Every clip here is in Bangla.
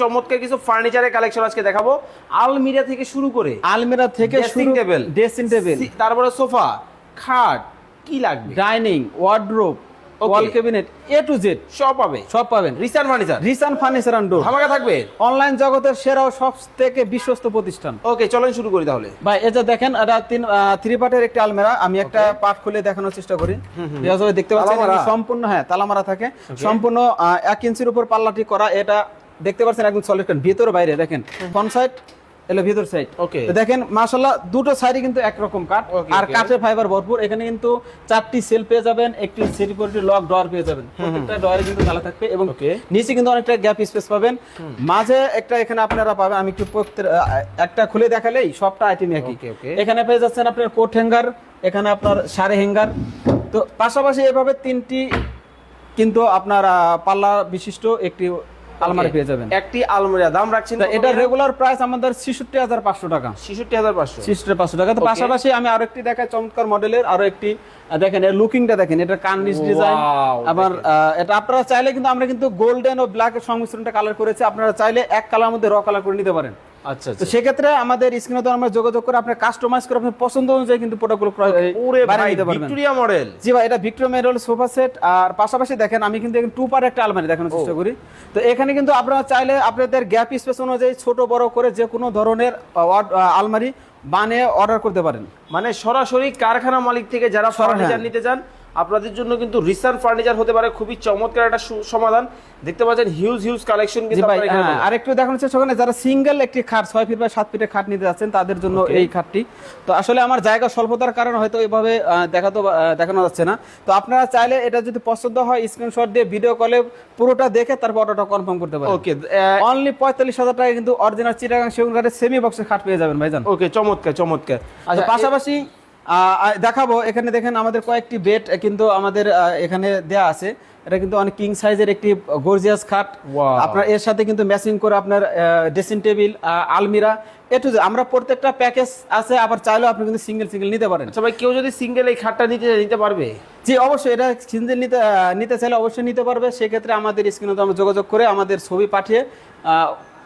চমৎকার কিছু ফার্নিচারের কালেকশন আজকে দেখাবো। আলমিরা থেকে শুরু করে আলমিরা থেকে ড্রেসিং টেবিল ড্রেসিং টেবিল তারপরে সোফা খাট কি লাগবে? Dining wardrobe. Wall cabinet A to Z সব পাবে। সব পাবেন। Risan furniture Risan furniture and door ধামাকা থাকবে। অনলাইন জগতের সেরাও সব থেকে বিশ্বস্ত প্রতিষ্ঠান। ওকে চলেন শুরু করি তাহলে। ভাই এই যে দেখেন এটা তিন থ্রি পার্টের একটি আলমিরা। আমি একটা পার্ট খুলে দেখানোর চেষ্টা করি। দেখতে পাচ্ছেন সম্পূর্ণ হ্যাঁ তালামারা থাকে। সম্পূর্ণ এক ইঞ্চির উপর পাল্লাটি করা। এটা দেখতে পাচ্ছেন একদম সলিড ভিতর বাইরে দেখেন ফ্রন্ট সাইড এলো ভিতর সাইড Okay. দেখেন মাশাআল্লাহ দুটো সাইডে কিন্তু একরকম কাঠ আর. কাঠের ফাইবার ভরপুর। এখানে কিন্তু চারটি সেল পেয়ে যাবেন একটি সিকিউরিটি লক ডোর পেয়ে যাবেন। প্রত্যেকটা ডোরে কিন্তু তালা থাকবে এবং নিচে কিন্তু অনেকটা গ্যাপ স্পেস পাবেন। মাঝে একটা এখানে আপনারা পাবেন আমি একটু একটা খুলে দেখালেই সবটা আইটেম একই. এখানে পেয়ে যাচ্ছেন আপনার কোট হ্যাঙ্গার এখানে আপনার সাড়ে হ্যাঙ্গার তো পাশাপাশি এভাবে তিনটি কিন্তু আপনার পাল্লা বিশিষ্ট একটি আলমারি পেয়ে যাবেন। একটি আলমারি দাম রাখছেন এটা রেগুলার প্রাইস আমাদের ছিষট্টি হাজার পাঁচশো টাকা। ছেষট্টি হাজার পাঁচশো। ছিষট্টি পাঁচশো টাকা। তো পাশাপাশি আমি আরও একটি দেখাই চমৎকার মডেলের আরও একটি দেখেন এর লুকিংটা দেখেন এটা কার্নিশ ডিজাইন আবার এটা আপনারা চাইলে কিন্তু আমরা কিন্তু গোল্ডেন ও ব্ল্যাক এর সংমিশ্রণটা কালার করেছি। আপনারা চাইলে এক কালার মধ্যে র কালার করে নিতে পারেন। আচ্ছা তো সেক্ষেত্রে আমাদের স্ক্রিনে তো আমরা যোগাযোগ করে আপনি কাস্টমাইজ করে আপনার পছন্দ অনুযায়ী কিন্তু প্রোডাক্টগুলো ক্রয় ওরে বানিয়ে নিতে পারবেন। ভিক্টোরিয়া মডেল জি ভাই এটা ভিক্টোরিয়া মেরল সোফা সেট আর পাশাপাশি দেখেন আমি কিন্তু টু পার একটা আলমারি দেখানোর চেষ্টা করি। তো এখানে কিন্তু আপনারা চাইলে আপনাদের গ্যাপ স্পেস অনুযায়ী ছোট বড় করে যে কোনো ধরনের আলমারি বানিয়ে অর্ডার করতে পারেন। মানে সরাসরি কারখানা মালিক থেকে যারা ফার্নিচার নিতে চান আপনাদের জন্য কিন্তু রিসান ফার্নিচার হতে পারে খুবই চমৎকার একটা সমাধান। দেখতে পাচ্ছেন হিউজ হিউজ কালেকশন কিন্তু ভাই হ্যাঁ, পাবেন। আরেকটু দেখানোর চেষ্টা করেন যারা সিঙ্গেল একটি খাট ছয় ফিট বা সাত ফিটের খাট নিতে যাচ্ছেন তাদের জন্য এই খাটটি। তো আসলে আমার জায়গা স্বল্পতার কারণে হয়তো এইভাবে দেখাতো দেখানো যাচ্ছে না। তো আপনারা চাইলে এটা যদি পছন্দ হয় স্ক্রিনশট দিয়ে ভিডিও কলে পুরোটা দেখে তারপর অর্ডারটা কনফার্ম করতে পারেন। ওকে অনলি পঁয়তাল্লিশ হাজার টাকা কিন্তু অরিজিনাল চিটাগাং সেগুন কাঠের সেমি বক্সের খাট পেয়ে যাবেন ভাইজান। ওকে চমৎকার চমৎকার। আচ্ছা আচ্ছা পাশাপাশি দেখাবো। এখানে দেখেন আমাদের কয়েকটি বেড কিন্তু আমাদের এখানে দেয়া আছে। এটা কিন্তু অনেক কিং সাইজের একটি গর্জিয়াস খাট। আপনার এর সাথে কিন্তু ম্যাচিং করে আপনার ড্রেসিং টেবিল আলমিরা। এটু আমরা প্রত্যেকটা প্যাকেজ আছে আবার চাইলেও আপনি কিন্তু সিঙ্গেল সিঙ্গেল নিতে পারেন। আচ্ছা ভাই কেউ যদি সিঙ্গেল এই খাটটা নিতে নিতে পারবে? জি অবশ্যই। এটা সিঙ্গেল নিতে নিতে চাইলে অবশ্যই নিতে পারবে। সেক্ষেত্রে আমাদের স্ক্রিনে তো আমরা যোগাযোগ করে আমাদের ছবি পাঠিয়ে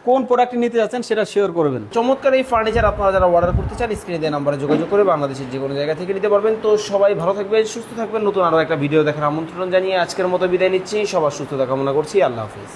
কোন প্রোডাক্টটি নিতে যাচ্ছেন সেটা শেয়ার করবেন চমৎকার এই ফার্নিচার আপনারা যারা অর্ডার করতে চান স্ক্রিনে দেওয়া নাম্বারে যোগাযোগ করে বাংলাদেশের যে কোনো জায়গা থেকে নিতে পারবেন। তো সবাই ভালো থাকবেন, সুস্থ থাকবেন। নতুন আরও একটা ভিডিও দেখার আমন্ত্রণ জানিয়ে আজকের মতো বিদায় নিচ্ছি। সবার সুস্থতা কামনা করছি। আল্লাহ হাফিজ।